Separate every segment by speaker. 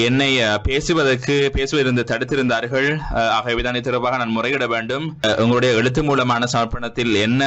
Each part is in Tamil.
Speaker 1: என்னை பேசுவதற்கு பேசுவதிலிருந்து தடுத்திருந்தார்கள் ஆகவேதான் இது தொடர்பாக நான் முறையிட வேண்டும் உங்களுடைய எழுத்து மூலமான சமர்ப்பணத்தில் என்ன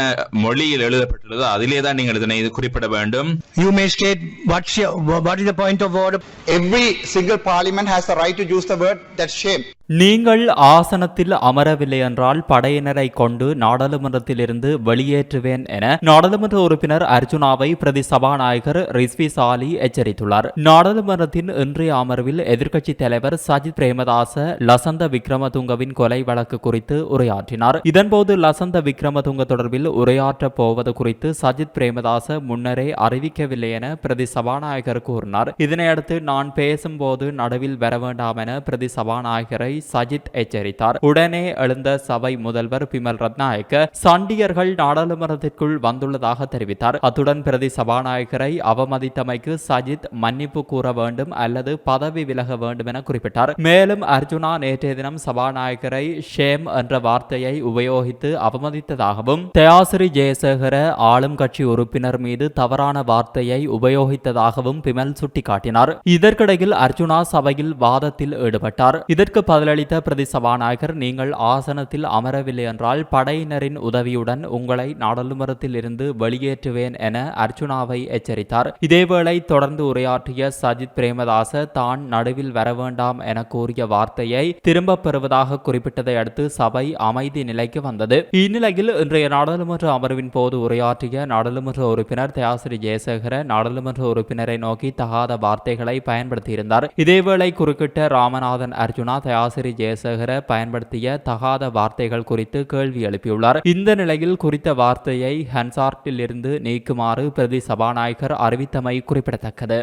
Speaker 1: மொழியில் எழுதப்பட்டுள்ளதோ அதிலே தான் நீங்கள் இதனை குறிப்பிட வேண்டும்
Speaker 2: You may state what's your, what is the point of order.
Speaker 3: Every single parliament has the right to use the word that's shame.
Speaker 4: நீங்கள் ஆசனத்தில் அமரவில்லை என்றால் படையினரை கொண்டு நாடாளுமன்றத்திலிருந்து வெளியேற்றுவேன் என நாடாளுமன்ற உறுப்பினர் அர்ஜுனாவை பிரதி சபாநாயகர் ரிஸ்வி சாலி எச்சரித்துள்ளார். நாடாளுமன்றத்தின் இன்றைய அமர்வில் எதிர்க்கட்சித் தலைவர் சஜித் பிரேமதாச லசந்த விக்ரமதுங்கவின் கொலை வழக்கு குறித்து உரையாற்றினார். இதன்போது லசந்த விக்ரமதுங்க தொடர்பில் உரையாற்றப் போவது குறித்து சஜித் பிரேமதாச முன்னரே அறிவிக்கவில்லை என பிரதி சபாநாயகர் கூறினார். இதனையடுத்து நான் பேசும்போது நடுவில் வர வேண்டாம் என பிரதி சபாநாயகரை சஜித் எச்சரித்தார். உடனே எழுந்த சபை முதல்வர் பிமல் ரத்நாயக்க சண்டியர்கள் நாடாளுமன்றத்திற்குள் வந்துள்ளதாக தெரிவித்தார். அத்துடன் பிரதி சபாநாயகரை அவமதித்தமைக்கு சஜித் மன்னிப்பு கூற வேண்டும் அல்லது பதவி விலக வேண்டும் என குறிப்பிட்டார். மேலும் அர்ஜுனா நேற்றைய தினம் சபாநாயகரை ஷேம் என்ற வார்த்தையை உபயோகித்து அவமதித்ததாகவும் தயாசிரி ஜெயசேகர ஆளும் கட்சி உறுப்பினர் மீது தவறான வார்த்தையை உபயோகித்ததாகவும் பிமல் சுட்டிக்காட்டினார். இதற்கிடையில் அர்ஜுனா சபையில் வாதத்தில் ஈடுபட்டார். இதற்கு பதிலளித்த பிரதி சபாநாயகர் நீங்கள் ஆசனத்தில் அமரவில்லை என்றால் படையினரின் உதவியுடன் உங்களை நாடாளுமன்றத்தில் இருந்து வெளியேற்றுவேன் என அர்ஜுனாவை எச்சரித்தார். இதேவேளை தொடர்ந்து உரையாற்றிய சஜித் பிரேமதாச தான் நடுவில் வர வேண்டாம் என கூறிய வார்த்தையை திரும்ப பெறுவதாக குறிப்பிட்டதை அடுத்து சபை அமைதி நிலைக்கு வந்தது. இந்நிலையில் இன்றைய நாடாளுமன்ற அமர்வின் போது உரையாற்றிய நாடாளுமன்ற உறுப்பினர் தயாசிரி ஜெயசேகர நாடாளுமன்ற உறுப்பினரை நோக்கி தகாத வார்த்தைகளை பயன்படுத்தியிருந்தார். இதேவேளை குறுக்கிட்ட ராமநாதன் அர்ஜுனா தயாசிரி ஜெயசேகர பயன்படுத்திய தகாத வார்த்தைகள் குறித்து கேள்வி எழுப்பியுள்ளார் இந்த நிலையில் குறித்த வார்த்தையை ஹன்சார்ட்டில் இருந்து நீக்குமாறு பிரதி சபாநாயகர் அறிவித்தமை குறிப்பிடத்தக்கது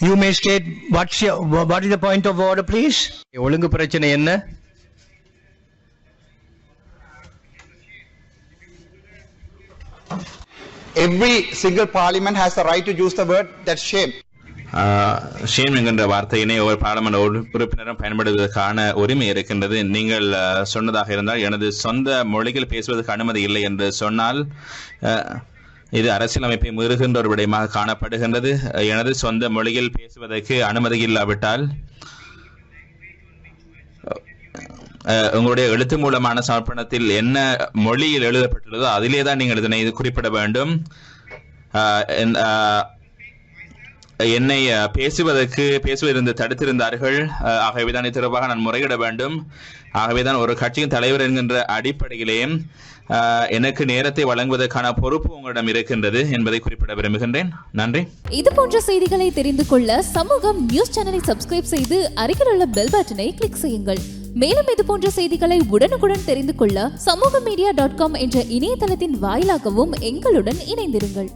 Speaker 2: You may state what's your, what is the point of order, please.
Speaker 5: ஒழுங்கு பிரச்சனை என்ன
Speaker 3: Every single parliament has the right to use the word that's shame.
Speaker 1: Shame என்கின்ற வார்த்தையினை ஒவ்வொரு பாராளுமன்ற உறுப்பினரும் பயன்படுவதற்கான உரிமை இருக்கின்றது. நீங்கள் சொன்னதாக இருந்தால் எனது சொந்த மொழியில் பேசுவதற்கு அனுமதி இல்லை என்று சொன்னால் இது அரசியலமைப்பை மீறுகின்ற ஒரு விடயமாக காணப்படுகின்றது. எனது சொந்த மொழியில் பேசுவதற்கு அனுமதி இல்லாவிட்டால் உங்களுடைய எழுத்து மூலமான சமர்ப்பணத்தில் என்ன மொழியில் எழுதப்பட்டுள்ளதோ அதிலே தான் நீங்கள் இதனை குறிப்பிட வேண்டும். என்- என்னை பேசுவதற்கு பேசுவதிலிருந்து தடுத்திருந்தார்கள். ஆகவேதான் தொடர்பாக நான் முறையிட வேண்டும். ஆகவேதான் ஒரு கட்சியின் தலைவர் என்கின்ற அடிப்படையிலே எனக்கு நேரத்தை வழங்குவதற்கான பொறுப்பு உங்களிடம் இருக்கின்றது என்பதை குறிப்பிட விரும்புகின்றேன். நன்றி.
Speaker 6: இது போன்ற செய்திகளை தெரிந்து கொள்ள சமூகம் நியூஸ் சேனலை சப்ஸ்கிரைப் செய்து அருகில் உள்ள பெல் பட்டனை கிளிக் செய்யுங்கள். மேலும் இது போன்ற செய்திகளை உடனுக்குடன் தெரிந்து கொள்ள சமூக மீடியா டாட் காம் என்ற இணையதளத்தின் வாயிலாகவும் எங்களுடன் இணைந்திருங்கள்.